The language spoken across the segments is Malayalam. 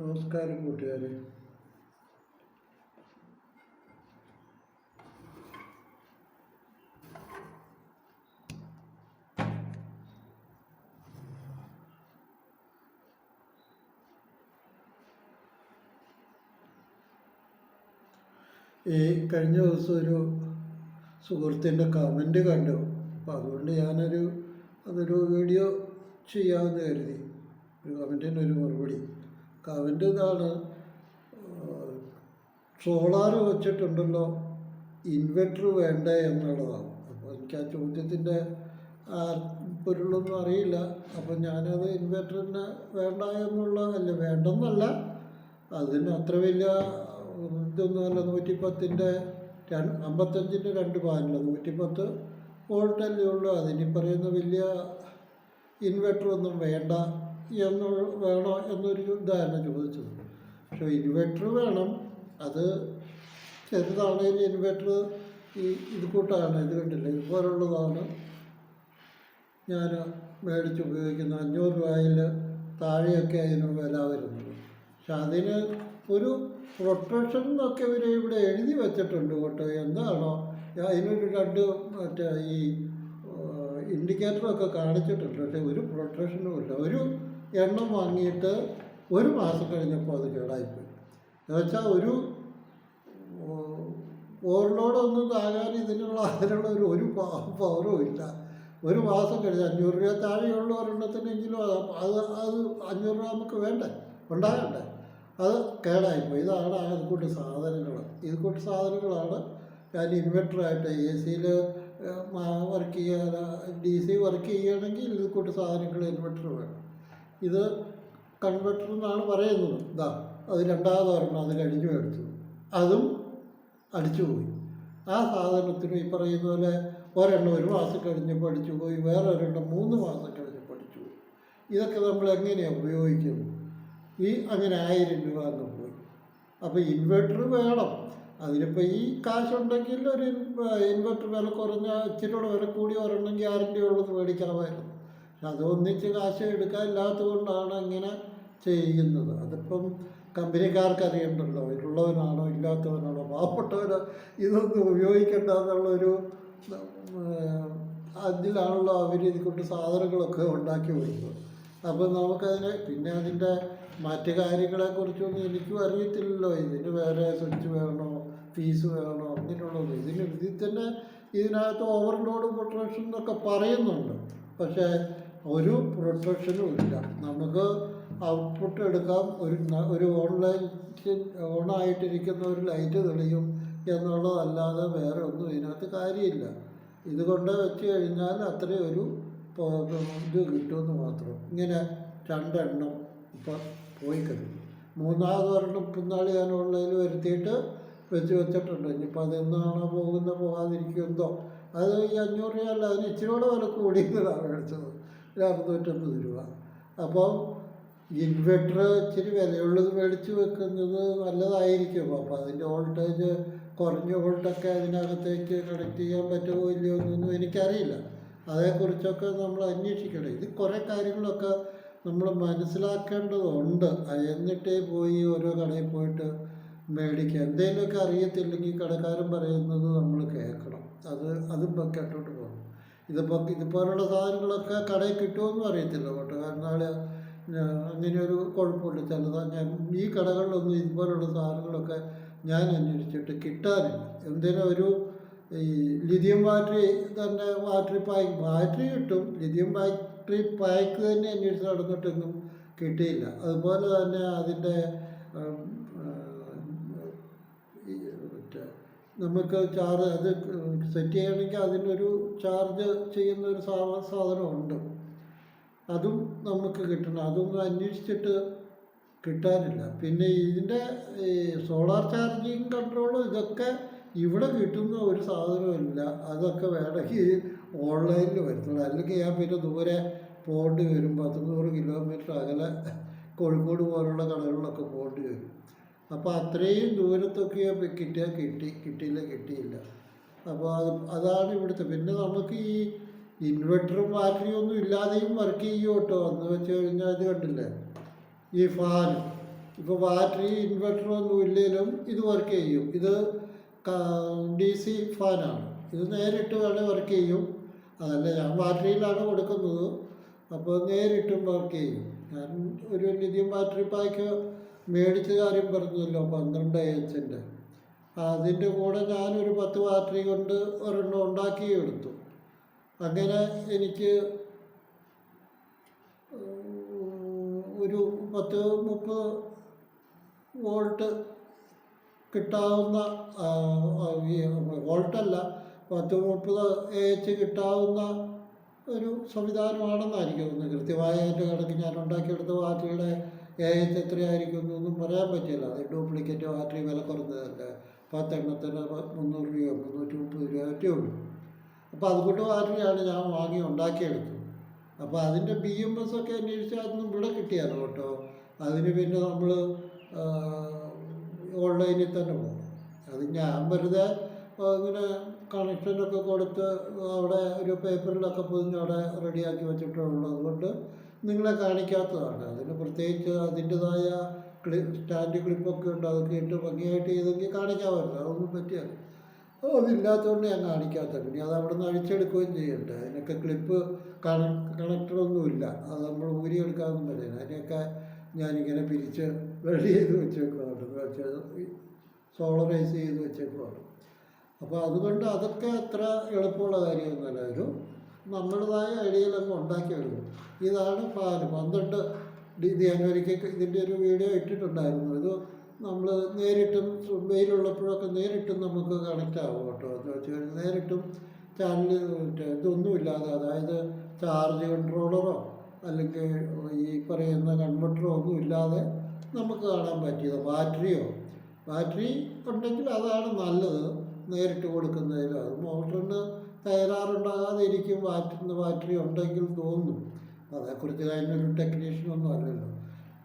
നമസ്കാരം കൂട്ടുകാരെ. ഈ കഴിഞ്ഞ ദിവസം ഒരു സുഹൃത്തിന്റെ കമന്റ് കണ്ടു. അപ്പോൾ അതുകൊണ്ട് ഞാനൊരു അതൊരു വീഡിയോ ചെയ്യാമെന്ന് കരുതി. ഒരു കമന്റിനൊരു മറുപടി. കമന്റ് ഇതാണ് സോളാർ വെച്ചിട്ടുണ്ടല്ലോ ഇൻവെർട്ടർ വേണ്ടേ എന്നുള്ളതാണ്. അപ്പോൾ എനിക്ക് ആ ചോദ്യത്തിന്റെ പൊരുളൊന്നും അറിയില്ല. അപ്പം ഞാനത് ഇൻവെർട്ടറിന് വേണ്ട എന്നുള്ള അല്ല വേണ്ടെന്നല്ല അതിന് അത്ര വലിയ ഇതൊന്നും അല്ല നൂറ്റിപ്പത്തിന്റെ അമ്പത്തഞ്ചിന്റെ രണ്ട് പാനൽ നൂറ്റിപ്പത്ത് വോൾട്ടല്ലേ ഉള്ളൂ. അതിന് പറയുന്ന വലിയ ഇൻവെർട്ടറൊന്നും വേണ്ട. എന്ന് വേണോ എന്നൊരു ഉദാഹരണം ചോദിച്ചത്. പക്ഷേ ഇൻവെർട്ടർ വേണം. അത് ചെറുതാണെങ്കിൽ ഇൻവെർട്ടർ ഈ ഇത് കൂട്ടാണ്. ഇത് കണ്ടില്ല? ഇതുപോലുള്ളതാണ്. ഞാൻ മേടിച്ച് ഉപയോഗിക്കുന്ന അഞ്ഞൂറ് രൂപയിൽ താഴെയൊക്കെ അതിന് വില വരുന്നത്. പക്ഷെ അതിന് ഒരു പ്രൊട്ടക്ഷൻ എന്നൊക്കെ ഇവർ ഇവിടെ എഴുതി വെച്ചിട്ടുണ്ട് കേട്ടോ. എന്താണോ? അതിനൊരു രണ്ട് മറ്റേ ഈ ഇൻഡിക്കേറ്ററൊക്കെ കാണിച്ചിട്ടുണ്ട്. പക്ഷേ ഒരു പ്രൊട്ടക്ഷനും ഇല്ല. ഒരു എണ്ണം വാങ്ങിയിട്ട് ഒരു മാസം കഴിഞ്ഞപ്പോൾ അത് കേടായിപ്പോയി. എന്നുവെച്ചാൽ ഒരു ഓവർലോഡൊന്നും താകാൻ ഇതിനുള്ള അതിനുള്ള ഒരു ഒരു പവറും ഇല്ല. ഒരു മാസം കഴിഞ്ഞ് അഞ്ഞൂറ് രൂപ താഴെയുള്ള ഒരെണ്ണത്തിനെങ്കിലും അത് അത് അത് അഞ്ഞൂറ് രൂപ നമുക്ക് വേണ്ടേ? ഉണ്ടാകണ്ടേ? അത് കേടായിപ്പോയി. ഇതാണ് ആ ഇത് കൂട്ട് സാധനങ്ങൾ. ഇതുകൂട്ട് സാധനങ്ങളാണ് ഞാൻ ഇൻവെർട്ടറായിട്ട് എ സിയിൽ വർക്ക് ചെയ്യാൻ ഡി സി വർക്ക് ചെയ്യുകയാണെങ്കിൽ ഇതുകൂട്ട് സാധനങ്ങൾ ഇൻവെർട്ടർ വേണം. ഇത് കൺവെർട്ടർ എന്നാണ് പറയുന്നത്. ഇതാ അത് രണ്ടാമത് ഒരെണ്ണം അത് കഴിഞ്ഞു എടുത്തു അതും അടിച്ചുപോയി ആ സാധനത്തിന് ഈ പറയുന്ന പോലെ ഒരെണ്ണം ഒരു മാസം കഴിഞ്ഞപ്പോൾ അടിച്ചു പോയി വേറെ ഒരെണ്ണം മൂന്ന് മാസം കഴിഞ്ഞപ്പോൾ അടിച്ചു പോയി. ഇതൊക്കെ നമ്മൾ എങ്ങനെയാണ് ഉപയോഗിക്കുന്നത്? ഈ അങ്ങനെ ആയിരം രൂപ അങ്ങ് പോയി. അപ്പോൾ ഇൻവെർട്ടർ വേണം. അതിനിപ്പോൾ ഈ കാശുണ്ടെങ്കിൽ ഒരു ഇൻവെർട്ടർ വില കുറഞ്ഞ ഇച്ചിരി കൂടെ വില കൂടി ഒരെണ്ണം ഗ്യാരണ്ടി ഉള്ളത് മേടിക്കാമായിരുന്നു. പക്ഷെ അത് ഒന്നിച്ച് കാശ് എടുക്കാനില്ലാത്തത് കൊണ്ടാണ് ഇങ്ങനെ ചെയ്യുന്നത്. അതിപ്പം കമ്പനിക്കാർക്ക് അറിയണ്ടല്ലോ ഉള്ളവനാണോ ഇല്ലാത്തവനാണോ പാവപ്പെട്ടവർ ഇതൊന്നും ഉപയോഗിക്കേണ്ട എന്നുള്ളൊരു അതിലാണല്ലോ അവർ ഇതുകൊണ്ട് സാധനങ്ങളൊക്കെ ഉണ്ടാക്കി വരുന്നത്. അപ്പം നമുക്കതിന് പിന്നെ അതിന്റെ മറ്റു കാര്യങ്ങളെക്കുറിച്ചൊന്നും എനിക്കും അറിയത്തില്ലല്ലോ. ഇതിന് വേറെ സ്വിച്ച് വേണോ ഫീസ് വേണോ അങ്ങനെയുള്ളത് ഇതിന് ഇതിൽ തന്നെ ഇതിനകത്ത് ഓവർലോഡ് പ്രൊട്ടക്ഷൻ എന്നൊക്കെ പറയുന്നുണ്ട്. പക്ഷേ ഒരു പ്രൊട്ടക്ഷനും ഇല്ല. നമുക്ക് ഔട്ട്പുട്ട് എടുക്കാം ഒരു ഒരു ഓൺലൈൻ ഓണായിട്ടിരിക്കുന്ന ഒരു ലൈറ്റ് തെളിയും എന്നുള്ളതല്ലാതെ വേറെ ഒന്നും ഇതിനകത്ത് കാര്യമില്ല. ഇതുകൊണ്ട് വെച്ച് കഴിഞ്ഞാൽ അത്രയും ഒരു ഇത് കിട്ടുമെന്ന് മാത്രം. ഇങ്ങനെ രണ്ടെണ്ണം ഇപ്പം പോയി കഴിഞ്ഞു മൂന്നാമത് ഒരെണ്ണം പിന്നാളി ഞാൻ ഓൺലൈനിൽ വരുത്തിയിട്ട് വെച്ച് വെച്ചിട്ടുണ്ട്. ഇനിയിപ്പോൾ അതെന്നാണോ പോകുന്ന പോകാതിരിക്കുമെന്തോ അത് ഈ അഞ്ഞൂറ് രൂപ അല്ല അതിന് ഇച്ചിരി കൂടെ വില കൂടിയതാണ് മേടിച്ചത്. ഒരു അറുന്നൂറ്റമ്പത് രൂപ. അപ്പോൾ ഇൻവെർട്ടർ ഇച്ചിരി വിലയുള്ളത് മേടിച്ച് വെക്കുന്നത് നല്ലതായിരിക്കും. അപ്പോൾ അതിന്റെ വോൾട്ടേജ് കുറഞ്ഞ വോൾട്ടൊക്കെ അതിനകത്തേക്ക് കണക്ട് ചെയ്യാൻ പറ്റുമോ ഇല്ലയോ എന്നൊന്നും എനിക്കറിയില്ല. അതേക്കുറിച്ചൊക്കെ നമ്മൾ അന്വേഷിക്കണം. ഇത് കുറേ കാര്യങ്ങളൊക്കെ നമ്മൾ മനസ്സിലാക്കേണ്ടതുണ്ട്. എന്നിട്ടേ പോയി ഓരോ കടയിൽ പോയിട്ട് മേടിക്കുക. എന്തെങ്കിലുമൊക്കെ അറിയത്തില്ലെങ്കിൽ കടക്കാരൻ പറയുന്നത് നമ്മൾ കേൾക്കണം. അത് അതും കേട്ടോട്ട് പോകണം ഇതിപ്പോൾ ഇതുപോലുള്ള സാധനങ്ങളൊക്കെ കടയിൽ കിട്ടുമെന്നും അറിയത്തില്ല കേട്ടോ. കാരണം അങ്ങനെ ഒരു കുഴപ്പമില്ല. ചിലത് ഞാൻ ഈ കടകളിലൊന്നും ഇതുപോലുള്ള സാധനങ്ങളൊക്കെ ഞാൻ അന്വേഷിച്ചിട്ട് കിട്ടാനില്ല എന്തിനും ഒരു ഈ ലിഥിയം ബാറ്ററി തന്നെ ബാറ്ററി പാക്ക് ബാറ്ററി കിട്ടും. ലിഥിയം ബാറ്ററി പാക്ക് തന്നെ അന്വേഷിച്ച് നടന്നിട്ടൊന്നും കിട്ടിയില്ല. അതുപോലെ തന്നെ അതിന്റെ ഉം, ഈ മറ്റേ നമുക്ക് ചാർജ് അത് സെറ്റ് ചെയ്യണമെങ്കിൽ അതിനൊരു ചാർജ് ചെയ്യുന്ന ഒരു സാധനമുണ്ട്. അതും നമുക്ക് കിട്ടണം. അതൊന്നും അന്വേഷിച്ചിട്ട് കിട്ടാനില്ല. പിന്നെ ഇതിന്റെ ഈ സോളാർ ചാർജിങ് കൺട്രോളും ഇതൊക്കെ ഇവിടെ കിട്ടുന്ന ഒരു സാധനമില്ല അതൊക്കെ വേണമെങ്കിൽ ഓൺലൈനിൽ വരുത്തുള്ളൂ. അല്ലെങ്കിൽ ഞാൻ പിന്നെ ദൂരെ പോകേണ്ടി വരും. പത്തുനൂറ് കിലോമീറ്റർ അകലെ കോഴിക്കോട് പോലുള്ള കടകളിലൊക്കെ പോകേണ്ടി വരും. അപ്പോൾ അത്രയും ദൂരത്തൊക്കെ കിട്ടിയാൽ കിട്ടി കിട്ടിയില്ല കിട്ടിയില്ല. അപ്പോൾ അത് അതാണ് ഇവിടുത്തെ. പിന്നെ നമുക്ക് ഈ ഇൻവെർട്ടറും ബാറ്ററിയും ഒന്നും ഇല്ലാതെയും വർക്ക് ചെയ്യും കേട്ടോ? എന്ന് വെച്ച് കഴിഞ്ഞാൽ ഇത് കണ്ടില്ലേ? ഈ ഫാൻ ഇപ്പോൾ ബാറ്ററി ഇൻവെർട്ടറും ഒന്നും ഇല്ലെങ്കിലും ഇത് വർക്ക് ചെയ്യും. ഇത് ഡി സി ഫാനാണ് ഇത് നേരിട്ട് വേണേൽ വർക്ക് ചെയ്യും. അതല്ല ഞാൻ ബാറ്ററിയിലാണ് കൊടുക്കുന്നത്. അപ്പോൾ നേരിട്ടും വർക്ക് ചെയ്യും. ഞാൻ ഒരു ലിഥിയം ബാറ്ററി പാക്ക് മേടിച്ച കാര്യം പറഞ്ഞല്ലോ പന്ത്രണ്ട് ഏച്ചന്റെ അതിന്റെ കൂടെ ഞാനൊരു പത്ത് ബാറ്ററി കൊണ്ട് ഒരെണ്ണം ഉണ്ടാക്കി എടുത്തു അങ്ങനെ എനിക്ക് ഒരു പത്ത് മുപ്പത് വോൾട്ട് കിട്ടാവുന്ന വോൾട്ടല്ല പത്ത് മുപ്പത് എ എച്ച് കിട്ടാവുന്ന ഒരു സംവിധാനമാണെന്നായിരിക്കും തോന്നുന്നത് കൃത്യമായ എന്റെ കണക്ക് ഞാൻ ഉണ്ടാക്കിയെടുത്ത ബാറ്ററിയുടെ എച്ച് എത്രയായിരിക്കും എന്നൊന്നും പറയാൻ പറ്റില്ല. അത് ഡ്യൂപ്ലിക്കേറ്റ് ബാറ്ററി വില കുറഞ്ഞതല്ല. പത്തെണ്ണത്തിന് മുന്നൂറ് രൂപയോ മുന്നൂറ്റി മുപ്പത് രൂപയോ പറ്റേ ഉള്ളൂ. അപ്പോൾ അതുകൊണ്ട് ബാറ്ററിയാണ് ഞാൻ വാങ്ങി ഉണ്ടാക്കിയെടുത്തത്. അപ്പോൾ അതിന്റെ ബി എം എസ് ഒക്കെ അന്വേഷിച്ച് അതൊന്നും ഇവിടെ കിട്ടിയാലോ കേട്ടോ? അതിന് പിന്നെ നമ്മൾ ഓൺലൈനിൽ തന്നെ പോകണം അത് ഞാൻ വെറുതെ ഇങ്ങനെ കണക്ഷനൊക്കെ കൊടുത്ത് അവിടെ ഒരു പേപ്പറിലൊക്കെ പൊതിഞ്ഞ് അവിടെ റെഡിയാക്കി വെച്ചിട്ടുള്ളൂ അതുകൊണ്ട് നിങ്ങളെ കാണിക്കാത്തതാണ്. അതിന് പ്രത്യേകിച്ച് അതിന്റെതായ ക്ലി സ്റ്റാൻഡ് ക്ലിപ്പൊക്കെ ഉണ്ട്. അതൊക്കെ ഇട്ട് ഭംഗിയായിട്ട് ചെയ്തെങ്കിൽ കാണിക്കാമല്ലോ. അതൊന്നും പറ്റിയല്ല അതില്ലാത്തതുകൊണ്ട് ഞാൻ കാണിക്കാത്ത പിന്നെ അത് അവിടെ നിന്ന് അഴിച്ചെടുക്കുകയും ചെയ്യണ്ടേ? അതിനൊക്കെ ക്ലിപ്പ് കണ കണക്ടറൊന്നുമില്ല. അത് നമ്മൾ ഊരിയെടുക്കാമെന്നും പറ്റില്ല അതിനെയൊക്കെ ഞാനിങ്ങനെ പിരിച്ച് റെഡി ചെയ്ത് വെച്ചേക്കുവാണ്. സോളറൈസ് ചെയ്ത് വെച്ചേക്കുവാണ്. അപ്പോൾ അതുകൊണ്ട് അതൊക്കെ അത്ര എളുപ്പമുള്ള കാര്യമൊന്നുമല്ല. ഒരു നമ്മുടേതായ ഐഡിയയിലങ്ങ് ഉണ്ടാക്കിയെടുക്കും ഇതാണ് പാൽ. പന്ത്രണ്ട് ഡി- ഇത് ഞാൻ ഇതിന്റെ ഒരു വീഡിയോ ഇട്ടിട്ടുണ്ടായിരുന്നു. ഇത് നമ്മൾ നേരിട്ടും വെയിലുള്ളപ്പോഴൊക്കെ നേരിട്ടും നമുക്ക് കണക്റ്റ് ആവും കേട്ടോ. എന്ന് വെച്ച് കഴിഞ്ഞാൽ നേരിട്ടും ചാനൽ ഇതൊന്നുമില്ലാതെ അതായത് ചാർജ് കൺട്രോളറോ അല്ലെങ്കിൽ ഈ പറയുന്ന കൺവെർട്ടറോ ഒന്നും ഇല്ലാതെ നമുക്ക് കാണാൻ പറ്റിയത്. ബാറ്ററിയോ ബാറ്ററി ഉണ്ടെങ്കിൽ അതാണ് നല്ലത് നേരിട്ട് കൊടുക്കുന്നതിലും. അത് മോട്ടറിന് തകരാറുണ്ടാകാതെ ഇരിക്കും വാറ്റുന്ന ബാറ്ററി ഉണ്ടെങ്കിൽ തോന്നുന്നു അതേക്കുറിച്ച് ടെക്നീഷ്യൻ ഒന്നും അല്ലല്ലോ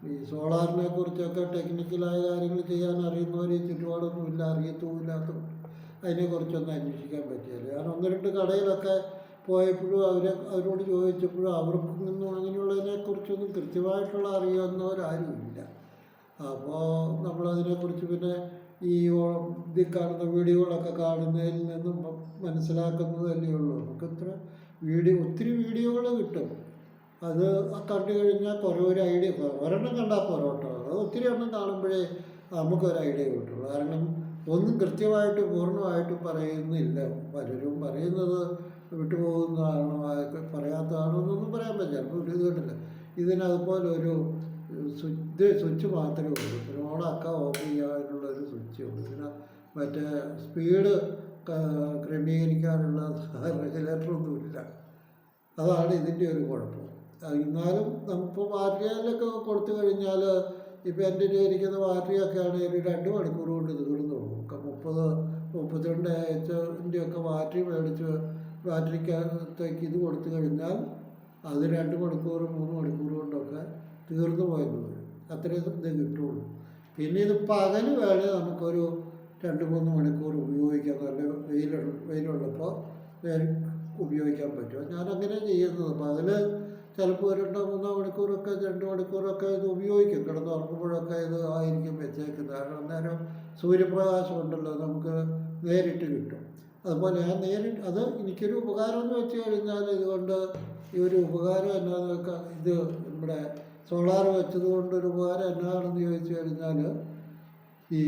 ഈ സോളാറിനെ കുറിച്ചൊക്കെ ടെക്നിക്കലായ കാര്യങ്ങൾ ചെയ്യാൻ അറിയുന്നവർ ഈ ചുറ്റുപാടൊന്നും ഇല്ല അറിയത്തുമില്ലാത്തതുകൊണ്ട് അതിനെക്കുറിച്ചൊന്നും അന്വേഷിക്കാൻ പറ്റിയില്ല കാരണം ഒന്ന് രണ്ട് കടയിലൊക്കെ പോയപ്പോഴും അവരെ അവരോട് ചോദിച്ചപ്പോഴും അവർക്ക് നിന്നും അങ്ങനെയുള്ളതിനെക്കുറിച്ചൊന്നും കൃത്യമായിട്ടുള്ള അറിയാവുന്നവരാരും ഇല്ല. അപ്പോൾ നമ്മളതിനെക്കുറിച്ച് പിന്നെ ഈ ഇതിൽ കാണുന്ന വീഡിയോകളൊക്കെ കാണുന്നതിൽ നിന്നും മനസ്സിലാക്കുന്നത് മനസ്സിലാക്കുന്നതല്ലേ ഉള്ളൂ. നമുക്ക് ഇത്ര വീഡിയോ ഒത്തിരി വീഡിയോകൾ കിട്ടും. അത് കണ്ടു കഴിഞ്ഞാൽ കുറേ ഒരു ഐഡിയ ഒരെണ്ണം കണ്ടാൽ കേട്ടോ. അത് ഒത്തിരി എണ്ണം കാണുമ്പോഴേ നമുക്കൊരു ഐഡിയ കിട്ടുള്ളൂ. കാരണം ഒന്നും കൃത്യമായിട്ട് പൂർണമായിട്ട് പറയുന്നില്ല. പലരും പറയുന്നത് വിട്ടുപോകുന്നതാണോ പറയാത്തതാണോ എന്നൊന്നും പറയാൻ പറ്റില്ല. ഒരു ഇത് കിട്ടില്ല. ഇതിനതുപോലെ ഒരു സ്വിച്ച് സ്വിച്ച് മാത്രമേ ഉള്ളൂ. പിന്നെ ഓണാക്കാൻ ഓഫ് ചെയ്യാനുള്ള ഒരു സ്വിച്ച് ഉള്ളൂ. പിന്നെ മറ്റേ സ്പീഡ് ക്രമീകരിക്കാനുള്ള റെഗുലേറ്ററൊന്നുമില്ല അതാണ് ഇതിന്റെ ഒരു കുഴപ്പം. എന്നാലും നമ്മിപ്പോൾ ബാറ്ററിയിലൊക്കെ കൊടുത്തു കഴിഞ്ഞാൽ ഇപ്പോൾ എന്റെ ഇരിക്കുന്ന ബാറ്ററിയൊക്കെ ആണെങ്കിൽ രണ്ട് മണിക്കൂർ കൊണ്ട് തീർന്നു പോകും മുപ്പത് മുപ്പത്തിരണ്ട് എച്ചിന്റെ ഒക്കെ ബാറ്ററി മേടിച്ച് ബാറ്ററിക്കകത്തേക്ക് ഇത് കൊടുത്തു കഴിഞ്ഞാൽ അത് രണ്ട് മണിക്കൂർ മൂന്ന് മണിക്കൂർ കൊണ്ടൊക്കെ തീർന്നു പോയെന്ന് വരും അത്രയും ഇത് കിട്ടുള്ളൂ. പിന്നെ ഇത് പകൽ വേണേൽ നമുക്കൊരു രണ്ട് മൂന്ന് മണിക്കൂർ ഉപയോഗിക്കാം നല്ല വെയിലുള്ള വെയിലുള്ളപ്പോൾ ഉപയോഗിക്കാൻ പറ്റും. ഞാനങ്ങനെ ചെയ്യുന്നത്. പകൽ ചിലപ്പോൾ രണ്ടോ മൂന്നോ മണിക്കൂറൊക്കെ രണ്ട് മണിക്കൂറൊക്കെ ഇത് ഉപയോഗിക്കും. കിടന്ന് ഉറങ്ങുമ്പോഴൊക്കെ ഇത് ആയിരിക്കും വെച്ചേക്കുന്നത്. കാരണം അന്നേരം സൂര്യപ്രകാശം ഉണ്ടല്ലോ നമുക്ക് നേരിട്ട് കിട്ടും. അതുപോലെ ഞാൻ നേരിട്ട് അത് എനിക്കൊരു ഉപകാരം എന്ന് വെച്ച് കഴിഞ്ഞാൽ ഇതുകൊണ്ട് ഈ ഒരു ഉപകാരം എന്നാന്ന് ഇത് നമ്മുടെ സോളാർ വെച്ചത് കൊണ്ടൊരു ഉപകാരം എന്നാണെന്ന് ചോദിച്ചു കഴിഞ്ഞാൽ ഈ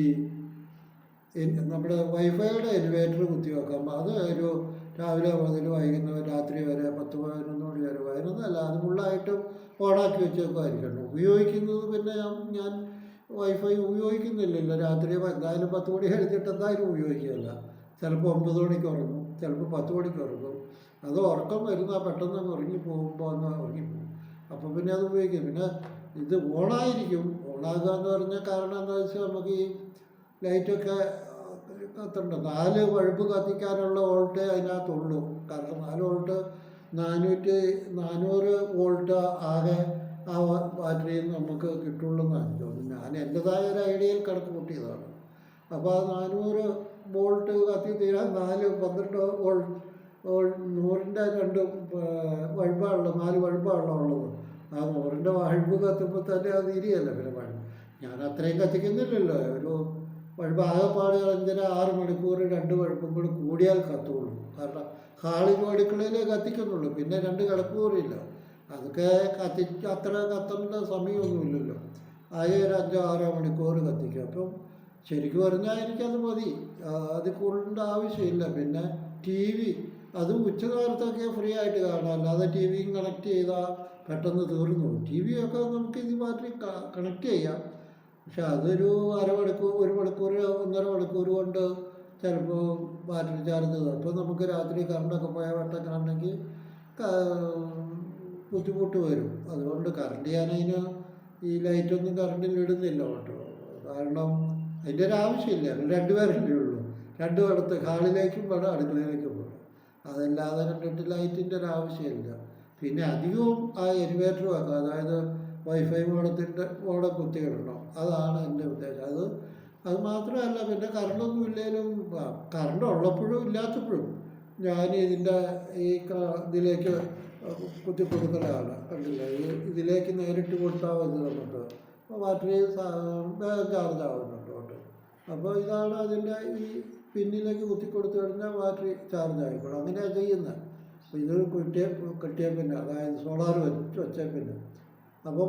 നമ്മുടെ വൈഫൈയുടെ എലിവേറ്റർ കുത്തി വെക്കാം അത് ഒരു രാവിലെ മുതൽ വൈകുന്നവർ രാത്രി വരെ പത്ത് പതിനൊന്ന് മണി വരെ പതിനൊന്നല്ല അത് ഫുള്ളായിട്ടും ഓണാക്കി വെച്ചേക്കുമായിരിക്കണം ഉപയോഗിക്കുന്നത് പിന്നെ ഞാൻ- ഞാൻ വൈഫൈ ഉപയോഗിക്കുന്നില്ലല്ലോ. രാത്രി എന്തായാലും പത്ത് മണി കഴിഞ്ഞിട്ട് എന്തായാലും ഉപയോഗിക്കില്ല ചിലപ്പോൾ ഒമ്പത് മണിക്ക് ഉറങ്ങും ചിലപ്പോൾ പത്ത് മണിക്ക് ഉറങ്ങും. അത് ഉറക്കം വരുന്ന പെട്ടെന്ന് അങ്ങ് ഉറങ്ങി പോകുമ്പോൾ ഒന്ന് ഉറങ്ങിപ്പോകും. അപ്പോൾ പിന്നെ അത് ഉപയോഗിക്കും. പിന്നെ ഇത് ഓണായിരിക്കും. ഓണാകുക എന്ന് പറഞ്ഞ കാരണം എന്താ വെച്ചാൽ നമുക്ക് ഈ ലൈറ്റൊക്കെ കത്തുണ്ട് നാല് ബൾബ് കത്തിക്കാനുള്ള വോൾട്ടേ അതിനകത്തുള്ളൂ. കാരണം നാല് വോൾട്ട് നാനൂറ്റി നാനൂറ് വോൾട്ട് ആകെ ആ ബാറ്ററിയിൽ നമുക്ക് കിട്ടുള്ളൂ എന്നാണ് തോന്നുന്നത്. ഞാൻ എന്റെതായ ഒരു ഐഡിയയിൽ കണക്ക് കൂട്ടിയതാണ്. അപ്പോൾ ആ നാനൂറ് വോൾട്ട് കത്തി തീരാൻ നാല് പന്ത്രണ്ട് വോൾട്ട് നൂറിന്റെ രണ്ട് വഴുപ്പാണല്ലോ നാല് വഴുപ്പാണല്ലോ ഉള്ളത്. ആ നൂറിന്റെ വഴുപ്പ് കത്തുമ്പോൾ തന്നെ അത് ഇരിയല്ല പിന്നെ ബൾബ് ഞാൻ അത്രയും കത്തിക്കുന്നില്ലല്ലോ. ഒരു ബൾബ് ആകെപ്പാട് അഞ്ചര ആറ് മണിക്കൂർ രണ്ട് വഴുപ്പും കൂടി കൂടിയാൽ കത്തുള്ളൂ? കാരണം ഹാളിലും അടുക്കളയിലേ കത്തിക്കുന്നുള്ളൂ പിന്നെ രണ്ട് കിടക്കൂറില്ല അതൊക്കെ കത്തി അത്ര കത്തേണ്ട സമയമൊന്നുമില്ലല്ലോ ആകെ ഒരു അഞ്ചോ ആറോ മണിക്കൂർ കത്തിക്കും. അപ്പം ശരിക്കും പറഞ്ഞാൽ എനിക്കത് മതി. അത് കൂടുതലിന്റെ ആവശ്യമില്ല. പിന്നെ ടി വി അത് ഉച്ചകാലത്തൊക്കെ ഫ്രീ ആയിട്ട് കാണാം. അല്ലാതെ ടി വിയും കണക്ട് ചെയ്താൽ പെട്ടെന്ന് തീർന്നു. ടി വി ഒക്കെ നമുക്ക് ഇത് മാറ്റി കണക്ട് ചെയ്യാം. പക്ഷെ അതൊരു അരമണിക്കൂർ ഒരു മണിക്കൂർ ഒന്നര മണിക്കൂർ കൊണ്ട് ചിലപ്പോൾ ബാറ്ററി ചാർജ് അപ്പോൾ നമുക്ക് രാത്രി കറണ്ടൊക്കെ പോയാൽ വെട്ടക്കാണെങ്കിൽ ബുദ്ധിമുട്ട് വരും. അതുകൊണ്ട് കറണ്ട് ഞാനതിന് ഈ ലൈറ്റൊന്നും കറണ്ടിൽ ഇടുന്നില്ല കേട്ടോ. കാരണം അതിന്റെ ഒരു ആവശ്യമില്ല. രണ്ടുപേരല്ലേ ഉള്ളൂ. രണ്ടു പേടത്ത് ഹാളിലേക്കും വേണം അടുക്കളയിലേക്കും അതല്ലാതെ കണ്ടിട്ട് ലൈറ്റിന്റെ ഒരു ആവശ്യമില്ല. പിന്നെ അധികവും ആ എലിവേറ്റർ വെക്കുക അതായത് വൈഫൈ മോഡത്തിന്റെ മോഡം കുത്തിയിടണം? അതാണ് എന്റെ ഉദ്ദേശം. അത് അത് മാത്രമല്ല പിന്നെ കറണ്ടൊന്നും ഇല്ലെങ്കിലും കറണ്ട് ഉള്ളപ്പോഴും ഇല്ലാത്തപ്പോഴും ഞാൻ ഇതിന്റെ ഈ ഇതിലേക്ക് കുത്തി കൊടുക്കലാണ് കണ്ടില്ല? ഈ ഇതിലേക്ക് നേരിട്ട് കൊടുത്താൽ മതി നമുക്ക്. ബാറ്ററി ചാർജ് ആവുന്നുണ്ട് അപ്പോൾ ഇതാണ് അതിന്റെ ഈ പിന്നിലേക്ക് കുത്തി കൊടുത്തു കഴിഞ്ഞാൽ ബാറ്ററി ചാർജ് ആയിക്കോളും. അങ്ങനെയാണ് ചെയ്യുന്നത് അപ്പോൾ ഇത് കിട്ടിയ കിട്ടിയ പിന്നെ അതായത് സോളാർ വെച്ച് വെച്ച പിന്നെ. അപ്പോൾ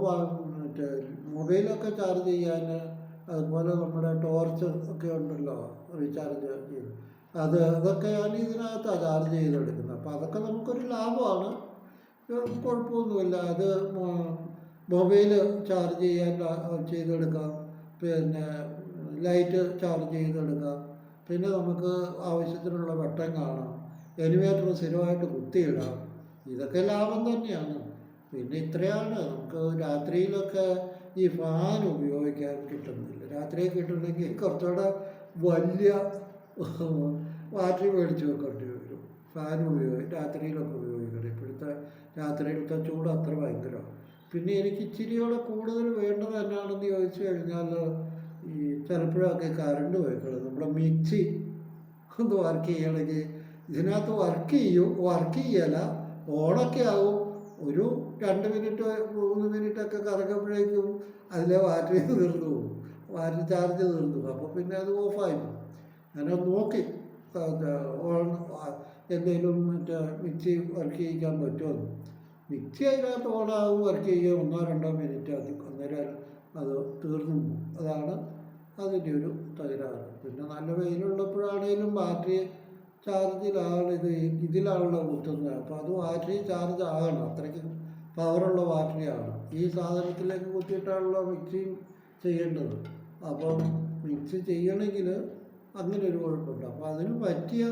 മറ്റേ മൊബൈലൊക്കെ ചാർജ് ചെയ്യാൻ അതുപോലെ നമ്മുടെ ടോർച്ച് ഒക്കെ ഉണ്ടല്ലോ റീചാർജ് ചെയ്ത്. അത് അതൊക്കെയാണ് ഇതിനകത്താണ് ചാർജ് ചെയ്തെടുക്കുന്നത്. അപ്പോൾ അതൊക്കെ നമുക്കൊരു ലാഭമാണ്. കുഴപ്പമൊന്നുമില്ല. അത് മൊബൈൽ ചാർജ് ചെയ്യാൻ ചെയ്തെടുക്കാം. പിന്നെ ലൈറ്റ് ചാർജ് ചെയ്തെടുക്കാം. പിന്നെ നമുക്ക് ആവശ്യത്തിനുള്ള വെട്ടം കാണാം. എലിവേറ്റർ സ്ഥിരമായിട്ട് കുത്തിയിടാം. ഇതൊക്കെ ലാഭം തന്നെയാണ്. പിന്നെ ഇത്രയാണ്. നമുക്ക് രാത്രിയിലൊക്കെ ഈ ഫാൻ ഉപയോഗിക്കാൻ കിട്ടുന്നില്ല. രാത്രി കിട്ടണമെങ്കിൽ കുറച്ചുകൂടെ വലിയ ബാറ്ററി മേടിച്ച് വെക്കേണ്ടി വരും. ഫാൻ ഉപയോഗി രാത്രിയിലൊക്കെ ഉപയോഗിക്കണം. ഇപ്പോഴത്തെ രാത്രിയിലത്തെ ചൂട് അത്ര ഭയങ്കരമാണ്. പിന്നെ എനിക്ക് ഇച്ചിരിയോടെ കൂടുതൽ വേണ്ടത് എന്നാണെന്ന് ചോദിച്ചു കഴിഞ്ഞാൽ ഈ ചിലപ്പോഴൊക്കെ കറണ്ട് പോയിക്കോളും. നമ്മുടെ മിക്സി ഒന്ന് വർക്ക് ചെയ്യണമെങ്കിൽ ഇതിനകത്ത് വർക്ക് ചെയ്യും വർക്ക് ചെയ്യല ഓണൊക്കെ ആവും. ഒരു രണ്ട് മിനിറ്റ് മൂന്ന് മിനിറ്റൊക്കെ കറങ്ങുമ്പോഴേക്കും അതിലെ ബാറ്ററി തീർന്നു പോകും. ബാറ്ററി ചാർജ് തീർന്നു അപ്പോൾ പിന്നെ അത് ഓഫായി പോകും. അങ്ങനെ നോക്കി. ഓൺ എന്തെങ്കിലും മറ്റേ മിക്സി വർക്ക് ചെയ്യിക്കാൻ പറ്റുമോ മിക്സി അതിനകത്ത് ഓണാവും വർക്ക് ചെയ്യുക ഒന്നോ രണ്ടോ മിനിറ്റ് അത് അന്നേരം അത് തീർന്നു പോകും. അതാണ് അതിന്റെ ഒരു തകരാറ്. പിന്നെ നല്ല വെയിലുള്ളപ്പോഴാണേലും ബാറ്ററി ചാർജിലാണ് ഇത് ഇതിലാണല്ലോ കുത്തുന്നത്. അപ്പോൾ അത് ബാറ്ററി ചാർജ് ആകണം. അത്രയ്ക്ക് പവറുള്ള ബാറ്ററിയാണ് ഈ സാധനത്തിലേക്ക് കുത്തിയിട്ടാണല്ലോ മിക്സിയും ചെയ്യേണ്ടത്. അപ്പം മിക്സ് ചെയ്യണമെങ്കിൽ അങ്ങനെ ഒരു കുഴപ്പമുണ്ട്. അപ്പോൾ അതിന് പറ്റിയ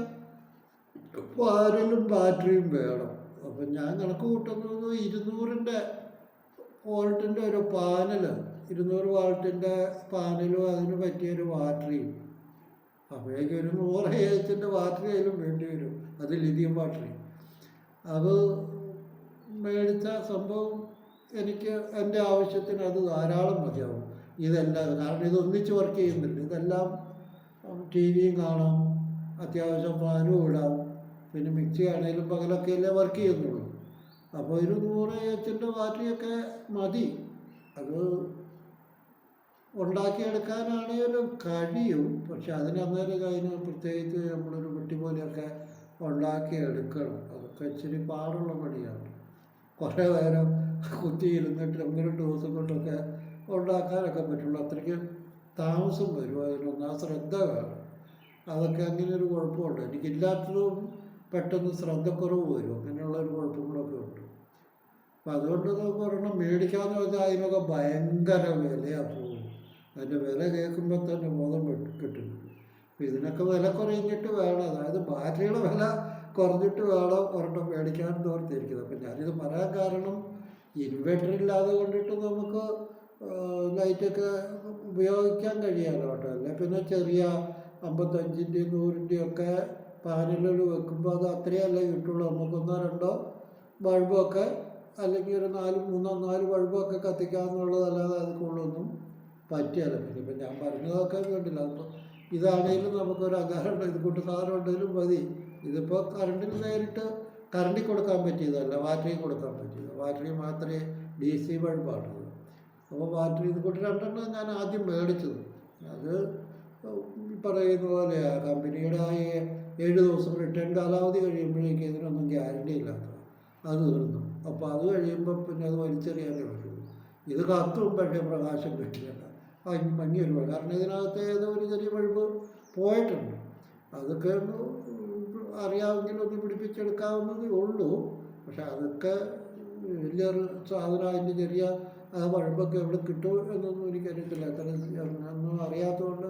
പാരലും ബാറ്ററിയും വേണം. അപ്പം ഞാൻ കണക്ക് കൂട്ടുന്നത് ഇരുന്നൂറിന്റെ വോൾട്ടിന്റെ ഒരു പാനൽ ഇരുന്നൂറ് വാൾട്ടിന്റെ പാനലും അതിന് പറ്റിയൊരു ബാറ്ററിയും. അപ്പോഴേക്ക് ഒരു നൂറ് ഏജിന്റെ ബാറ്ററി അതിലും വേണ്ടി വരും. അത് ലിഥിയം ബാറ്ററി. അത് മേടിച്ച സംഭവം എനിക്ക് എന്റെ ആവശ്യത്തിന് അത് ധാരാളം മതിയാവും. ഇതെല്ലാം കാരണം ഇത് ഒന്നിച്ച് വർക്ക് ചെയ്യുന്നുണ്ട് ഇതെല്ലാം ടി വിയും കാണാം. അത്യാവശ്യം ഫാനും ഇടാം. പിന്നെ മിക്സി ആണെങ്കിലും പകലൊക്കെ അല്ലേ വർക്ക് ചെയ്യുന്നുള്ളൂ. അപ്പോൾ ഒരു നൂറ് എച്ചിന്റെ ബാറ്ററിയൊക്കെ മതി. അത് ഉണ്ടാക്കിയെടുക്കാനാണെങ്കിലും കഴിയും. പക്ഷെ അതിനന്നേരം കഴിഞ്ഞ് പ്രത്യേകിച്ച് നമ്മളൊരു കുട്ടി പോലെയൊക്കെ ഉണ്ടാക്കിയെടുക്കണം. അതൊക്കെ ഇച്ചിരി പാടുള്ള പണിയാണ്. കുറേ നേരം കുത്തി ഇരുന്നിട്ട് ഒന്ന് രണ്ട് ദിവസം കൊണ്ടൊക്കെ ഉണ്ടാക്കാനൊക്കെ പറ്റുള്ളൂ. അത്രയ്ക്ക് താമസം വരും. അതിനൊന്ന് ആ ശ്രദ്ധ വേണം. അതൊക്കെ അങ്ങനെ ഒരു കുഴപ്പമുണ്ട്. എനിക്കില്ലാത്തതും പെട്ടെന്ന് ശ്രദ്ധക്കുറവ് വരും. അങ്ങനെയുള്ള ഒരു കുഴപ്പങ്ങളൊക്കെ ഉണ്ട്. അപ്പം അതുകൊണ്ട് ഒരെണ്ണം മേടിക്കാമെന്ന് വെച്ചാൽ അതിനൊക്കെ ഭയങ്കര വിലയാണ് അതിന്റെ വില കേൾക്കുമ്പോൾ തന്നെ ബോധം കിട്ടും ഇതിനൊക്കെ വില കുറഞ്ഞിട്ട് വേണം. അതായത് ബാറ്ററിയുടെ വില കുറഞ്ഞിട്ട് വേണം ഒരെണ്ണം മേടിക്കാൻ തോർത്തിരിക്കുന്നത് അപ്പം ഞാനിത് പറയാൻ കാരണം ഇൻവെർട്ടർ ഇല്ലാതെ കൊണ്ടിട്ട് നമുക്ക് ലൈറ്റൊക്കെ ഉപയോഗിക്കാൻ കഴിയാമല്ലോ കേട്ടോ. അല്ലെ പിന്നെ ചെറിയ അമ്പത്തഞ്ചിന്റെയും നൂറിന്റെയും ഒക്കെ പാനലുകൾ വെക്കുമ്പോൾ അത് അത്രയല്ലേ കിട്ടുള്ളൂ. നമുക്കൊന്നോ രണ്ടോ ബൾബൊക്കെ അല്ലെങ്കിൽ ഒരു നാല് മൂന്നോ നാല് ബൾബൊക്കെ കത്തിക്കാമെന്നുള്ളതല്ലാതെ അത് കൂടുതലൊന്നും പറ്റിയല്ല പിന്നെ ഇപ്പം ഞാൻ പറഞ്ഞതൊക്കെ കണ്ടില്ല ഇതാണെങ്കിലും നമുക്കൊരു അകാരം ഇത് കൊണ്ട് ഉണ്ടെങ്കിലും മതി. ഇതിപ്പോൾ കറണ്ടിന് നേരിട്ട് കറണ്ടിൽ കൊടുക്കാൻ പറ്റിയതല്ല. ബാറ്ററി കൊടുക്കാൻ പറ്റിയത്. ബാറ്ററി മാത്രമേ ഡി സി ബൾബാണുള്ളൂ അപ്പോൾ ബാറ്ററി ഇത് കൊണ്ട് രണ്ടെണ്ണം ഞാൻ ആദ്യം മേടിച്ചത്. അത് പറയുന്ന പോലെ കമ്പനിയുടെ ആ ഏഴ് ദിവസം റിട്ടേൺ കാലാവധി കഴിയുമ്പോഴേക്ക് ഇതിനൊന്നും ഗ്യാരണ്ടി ഇല്ലാത്ത അത് തീർന്നു. അപ്പോൾ അത് കഴിയുമ്പോൾ പിന്നെ അത് വലിച്ചെറിയാനേ പറ്റുള്ളൂ. ഇത് കത്തും പക്ഷേ പ്രകാശം കിട്ടില്ല ഭംഗി ഭംഗി ഒരു കാരണം ഇതിനകത്ത് ഏതോ ഒരു ചെറിയ പഴുപ്പ് പോയിട്ടുണ്ട്. അതൊക്കെ അറിയാമെങ്കിൽ ഒന്ന് പിടിപ്പിച്ചെടുക്കാവുന്നതേ ഉള്ളൂ. പക്ഷെ അതൊക്കെ വലിയൊരു സാധനം അതിന്റെ ചെറിയ പഴുപ്പൊക്കെ എവിടെ കിട്ടും എന്നൊന്നും എനിക്കറിയത്തില്ല അത്ര ഒന്നും അറിയാത്തതുകൊണ്ട്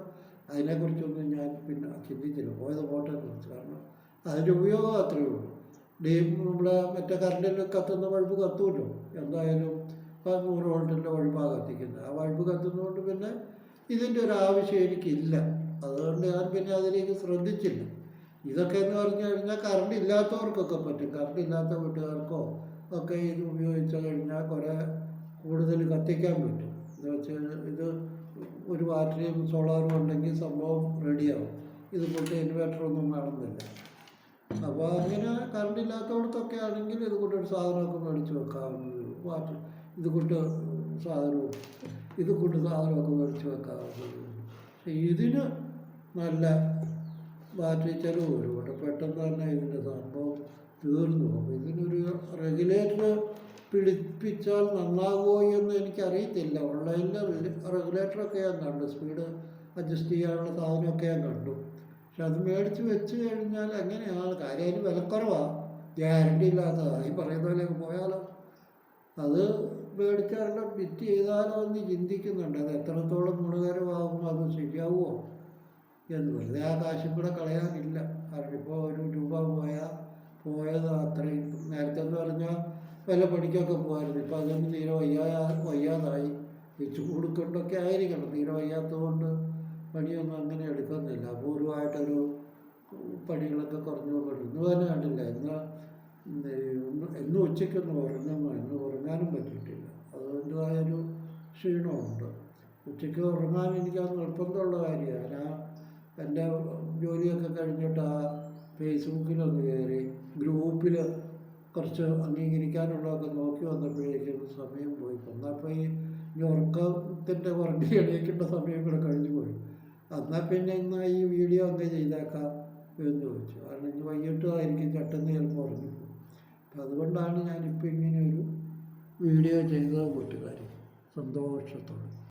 അതിനെക്കുറിച്ചൊന്നും ഞാൻ പിന്നെ ചിന്തിച്ചില്ല. പോയത് പോട്ടെ കാരണം അതിന്റെ ഉപയോഗം അത്രയേ ഉള്ളൂ. ഡീ നമ്മുടെ മറ്റേ കറണ്ടിൽ കത്തുന്ന പഴുപ്പ് കത്തുമല്ലോ എന്തായാലും നൂറ് വോൾട്ടിന്റെ ബൾബാണ് കത്തിക്കുന്നത്. ആ ബൾബ് കത്തുന്നതുകൊണ്ട് പിന്നെ ഇതിന്റെ ഒരു ആവശ്യം എനിക്കില്ല. അതുകൊണ്ട് ഞാൻ പിന്നെ അതിലേക്ക് ശ്രദ്ധിച്ചില്ല. ഇതൊക്കെ എന്ന് പറഞ്ഞു കഴിഞ്ഞാൽ കറണ്ട് ഇല്ലാത്തവർക്കൊക്കെ പറ്റും. കറണ്ട് ഇല്ലാത്ത വീട്ടുകാർക്കോ ഒക്കെ ഇത് ഉപയോഗിച്ച് കഴിഞ്ഞാൽ കുറേ കൂടുതൽ കത്തിക്കാൻ പറ്റും. എന്ന് വെച്ചാൽ ഇത് ഒരു ബാറ്ററിയും സോളാറും ഉണ്ടെങ്കിൽ സംഭവം റെഡിയാവും. ഇത് കൊണ്ട് ഇൻവേർട്ടറൊന്നും കാണുന്നില്ല അപ്പോൾ അങ്ങനെ കറണ്ട് ഇല്ലാത്തവിടത്തൊക്കെ ആണെങ്കിൽ ഇത് കൊണ്ട് ഒരു സാധനമൊക്കെ മേടിച്ച് വെക്കാവുന്നതേ ഉള്ളൂ. വാട്ടർ ഇത് കൊണ്ട് സാധനവും ഇത് കൊണ്ട് സാധനമൊക്കെ മേടിച്ച് വെക്കാവുന്നത് ഇതിന് നല്ല ബാറ്ററി ചിലവ് കേട്ടോ. പെട്ടെന്ന് തന്നെ ഇതിന്റെ സംഭവം തീർന്നു. അപ്പോൾ ഇതിനൊരു റെഗുലേറ്റർ പിടിപ്പിച്ചാൽ നന്നാകുമോ എന്ന് എനിക്കറിയത്തില്ല. ഓൺലൈനിൽ റെഗുലേറ്ററൊക്കെ ഞാൻ കണ്ടു. സ്പീഡ് അഡ്ജസ്റ്റ് ചെയ്യാനുള്ള സാധനമൊക്കെ ഞാൻ കണ്ടു. പക്ഷെ അത് മേടിച്ച് വെച്ച് കഴിഞ്ഞാൽ എങ്ങനെയാണ്? കാര്യം വിലക്കുറവാണ് ഗ്യാരണ്ടി ഇല്ലാത്തതാണ് ഈ പറയുന്ന പോലെയൊക്കെ പോയാലോ? അത് മേടിച്ചാലുള്ള ബിറ്റ് ചെയ്താലോ എന്ന് ചിന്തിക്കുന്നുണ്ട്. അത് എത്രത്തോളം ഗുണകരമാകും അത് ശരിയാവുമോ? എന്ന് വെറുതെ ആ കാശും കൂടെ കളയാനില്ല. കാരണം ഇപ്പോൾ ഒരു രൂപ പോയാൽ പോയത് അത്രയും. നേരത്തെ എന്ന് പറഞ്ഞാൽ വല്ല പണിക്കൊക്കെ പോകായിരുന്നു ഇപ്പോൾ അതൊന്നും തീരെ വയ്യാ വയ്യാതായി. വെച്ച് കൊടുക്കൊണ്ടൊക്കെ ആയിരിക്കണം. തീരെ വയ്യാത്തതുകൊണ്ട് പണിയൊന്നും അങ്ങനെ എടുക്കുന്നില്ല. അപൂർവമായിട്ടൊരു പണികളൊക്കെ കുറഞ്ഞു കൊണ്ട് ഇന്ന് തന്നെ കണ്ടില്ല? ഇന്ന് ഇന്ന് ഉച്ചയ്ക്കൊന്ന് ഉറങ്ങുന്നു ഇന്ന് ഉറങ്ങാനും ക്ഷീണമുണ്ട്. ഉച്ചയ്ക്ക് ഉറങ്ങാൻ എനിക്ക് അത് നിർബന്ധമുള്ള കാര്യമാണ്. ഞാൻ എന്റെ ജോലിയൊക്കെ കഴിഞ്ഞിട്ട് ആ ഫേസ്ബുക്കിലൊന്ന് കയറി ഗ്രൂപ്പിൽ കുറച്ച് അംഗീകരിക്കാനുള്ളതൊക്കെ നോക്കി വന്നപ്പോഴേക്കും സമയം പോയി. എന്നാൽ ഈ ഈ ഉറക്കത്തിന്റെ ഉറങ്ങി എണീക്കേണ്ട സമയം കൂടെ കഴിഞ്ഞു പോയി. എന്നാൽ പിന്നെ ഇന്ന് ഈ വീഡിയോ അങ്ങ് ചെയ്തേക്കാം എന്ന് ചോദിച്ചു. കാരണം ഇന്ന് വൈകിട്ടായിരിക്കും ചട്ടെന്ന് ചിലപ്പോൾ ഉറങ്ങിപ്പോകും അപ്പം അതുകൊണ്ടാണ് ഞാനിപ്പോൾ ഇങ്ങനെ ഒരു വീഡിയോ ചെയ്തത് കൂട്ടുകാർ സന്തോഷത്തോടെ.